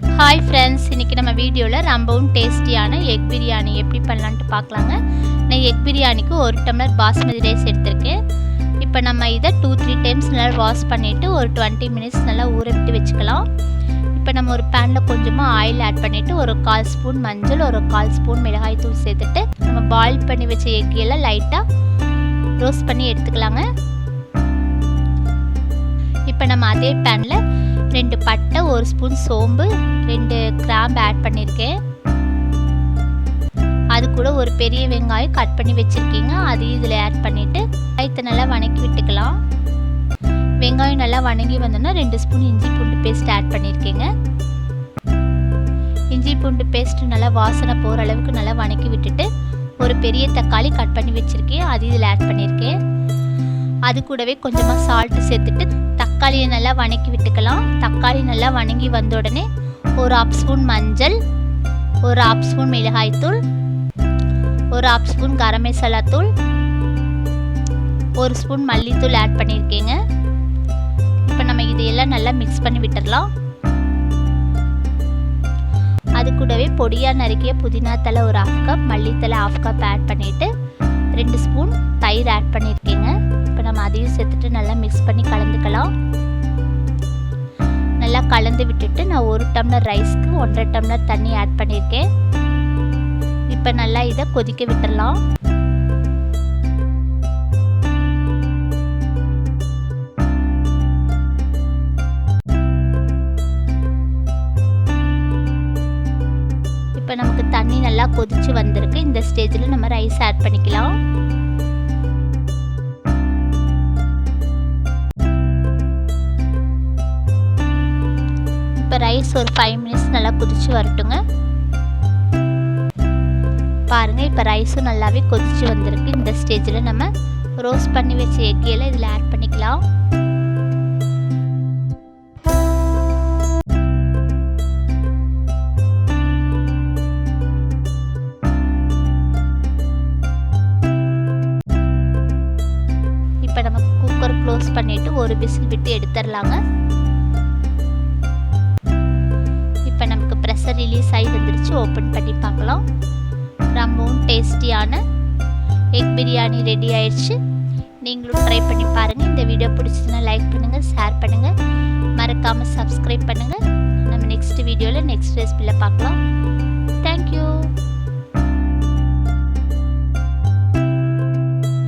Hi friends இன்றைக்கி நம்ம வீடியோவில் ரொம்பவும் டேஸ்டியான எக் பிரியாணி எப்படி பண்ணலான்ட்டு பார்க்கலாங்க. நான் எக் பிரியாணிக்கு ஒரு டம்ளர் பாஸ்மதி ரைஸ் எடுத்திருக்கேன். இப்போ நம்ம இதை டூ த்ரீ டைம்ஸ் நல்லா வாஷ் பண்ணிவிட்டு ஒரு டுவெண்ட்டி மினிட்ஸ் நல்லா ஊற விட்டு வச்சுக்கலாம். இப்போ நம்ம ஒரு பேனில் கொஞ்சமாக ஆயில் ஆட் பண்ணிவிட்டு ஒரு கால் ஸ்பூன் மஞ்சள் ஒரு கால் ஸ்பூன் மிளகாய் தூள் சேர்த்துட்டு நம்ம பாயில் பண்ணி வச்ச எக் எல்லாம் லைட்டாக ரோஸ்ட் பண்ணி எடுத்துக்கலாங்க. இப்போ நம்ம அதே பேனில் ரெண்டு பட்டை ஒரு ஸ்பூன் சோம்பு ரெண்டு கிராம்பு ஆட் பண்ணியிருக்கேன் அது கூட ஒரு பெரிய வெங்காயம் கட் பண்ணி வச்சுருக்கீங்க. அதையும் இதில் ஆட் பண்ணிவிட்டு வெங்காயத்தை நல்லா வணக்கி விட்டுக்கலாம். வெங்காயம் நல்லா வணங்கி வந்தோன்னா ரெண்டு ஸ்பூன் இஞ்சி பூண்டு பேஸ்ட் ஆட் பண்ணியிருக்கேங்க இஞ்சி பூண்டு பேஸ்ட் நல்லா வாசனை போகிற அளவுக்கு நல்லா வணக்கி விட்டுட்டு ஒரு பெரிய தக்காளி கட் பண்ணி வச்சுருக்கேன். அது இதில் ஆட் பண்ணியிருக்கேன் அது கூடவே கொஞ்சமாக சால்ட்டு சேர்த்துட்டு தக்காளியை நல்லா வணக்கி விட்டுக்கலாம். தக்காளி நல்லா வணங்கி வந்த உடனே ஒரு ஹாஃப் ஸ்பூன் மஞ்சள் ஒரு ஹாஃப் ஸ்பூன் மிளகாய்த்தூள் ஒரு ஹாஃப் ஸ்பூன் கரம் மசாலா தூள் ஒரு ஸ்பூன் மல்லித்தூள் ஆட் பண்ணியிருக்கேங்க. இப்போ நம்ம இதையெல்லாம் நல்லா மிக்ஸ் பண்ணி விட்டுடலாம் அது கூடவே பொடியாக நறுக்கிய புதினா தலை ஒரு ஆஃப் கப் மல்லித்தலை ஆஃப் கப் ஆட் பண்ணிவிட்டு ரெண்டு ஸ்பூன் தயிர் ஆட் பண்ணியிருக்கேங்க. இப்போ நம்ம அதையும் சேர்த்துட்டு நல்லா மிக்ஸ் பண்ணி கலந்துக்கலாம். கலந்து விட்டுட்டு நான் ஒரு டம்ளர் ரைஸ்க்கு ஒன்றரை டம்ளர் தண்ணி ஆட் பண்ணியிருக்கேன். இப்போ நல்லா இதை கொதிக்க விட்டுடலாம் இப்போ நமக்கு தண்ணி நல்லா கொதிச்சு வந்திருக்கு. இந்த ஸ்டேஜில் நம்ம ரைஸ் ஆட் பண்ணிக்கலாம். இப்போ ரைஸ் ஒரு ஃபைவ் மினிட்ஸ் நல்லா கொதிச்சு வரட்டுங்க. பாருங்கள் இப்போ ரைஸும் நல்லாவே கொதிச்சு வந்திருக்கு. இந்த ஸ்டேஜில் நம்ம ரோஸ்ட் பண்ணி வச்ச எக்கையில் இதில் ஆட் பண்ணிக்கலாம். இப்போ நம்ம குக்கர் க்ளோஸ் பண்ணிவிட்டு ஒரு விசில் விட்டு எடுத்துடலாங்க. ரிலீஸ் ஆகி வந்துருச்சு. ஓப்பன் பண்ணி பார்க்கலாம். ரொம்பவும் டேஸ்டியான எக் பிரியாணி ரெடி ஆயிடுச்சு நீங்களும் ட்ரை பண்ணி பாருங்கள் இந்த வீடியோ பிடிச்சதுன்னா லைக் பண்ணுங்கள் ஷேர் பண்ணுங்கள் மறக்காமல் சப்ஸ்கிரைப் பண்ணுங்கள் நம்ம நெக்ஸ்ட் வீடியோவில் நெக்ஸ்ட் ரெசிபியில் பார்க்கலாம். தேங்க்யூ